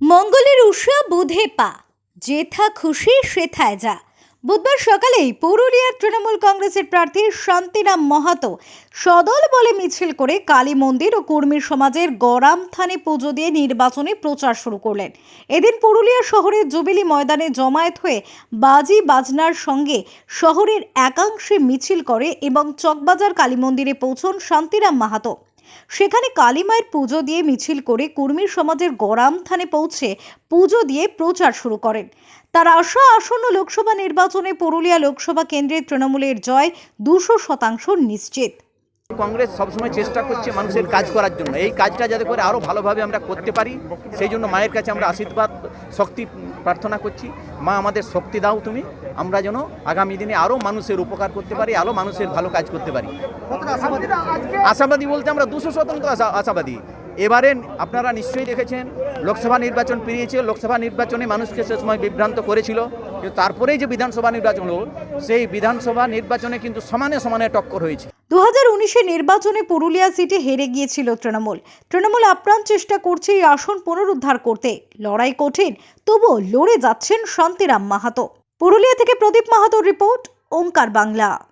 মঙ্গলের উষা বুধে পা, যেথা খুশি সেথায় যা। বুধবার সকালেই পুরুলিয়ার তৃণমূল কংগ্রেসের প্রার্থী শান্তিরাম মাহাতো সদল বলে মিছিল করে কালী মন্দির ও কর্মী সমাজের গরাম থানে পুজো দিয়ে নির্বাচনে প্রচার শুরু করলেন। এদিন পুরুলিয়া শহরের জুবিলি ময়দানে জমায়েত হয়ে বাজি বাজনার সঙ্গে শহরের একাংশে মিছিল করে এবং চকবাজার কালী মন্দিরে পৌঁছন শান্তিরাম মাহাতো। সেখানে কালী মায়ের পুজো দিয়ে মিছিল করে কুর্মী সমাজের গরাম থানে পৌঁছে পুজো দিয়ে প্রচার শুরু করেন। তার আশা আসন্ন লোকসভা নির্বাচনে পুরুলিয়া লোকসভা কেন্দ্রের তৃণমূলের জয় দুশো শতাংশ নিশ্চিত। কংগ্রেস সবসময় চেষ্টা করছে মানুষের কাজ করার জন্য। এই কাজটা যাতে করে আরও ভালোভাবে আমরা করতে পারি সেই জন্য মায়ের কাছে আমরা আশীর্বাদ শক্তি প্রার্থনা করছি। মা আমাদের শক্তি দাও তুমি। আমরা যেন আগামী দিনে আরও মানুষের উপকার করতে পারি আরও মানুষের ভালো কাজ করতে পারি। আশাবাদী বলতে আমরা দুশো শতাংশ আশা- আশাবাদী। এবারে আপনারা নিশ্চয়ই দেখেছেন, লোকসভা নির্বাচন পেরিয়েছে, লোকসভা নির্বাচনে মানুষকে সে সময় বিভ্রান্ত করেছিল। তারপরেই যে বিধানসভা নির্বাচন হলো, সেই বিধানসভা নির্বাচনে কিন্তু সমানে সমানে টক্কর হয়েছে। দু হাজার নির্বাচনে পুরুলিয়া সিটে হেরে গিয়েছিল তৃণমূল। তৃণমূল আপ্রাণ চেষ্টা করছে এই আসন পুনরুদ্ধার করতে। লড়াই কঠিন, তবুও লড়ে যাচ্ছেন শান্তিরাম মাহাতো। পুরুলিয়া থেকে প্রদীপ মাহাতোর রিপোর্ট ওঙ্কার বাংলা।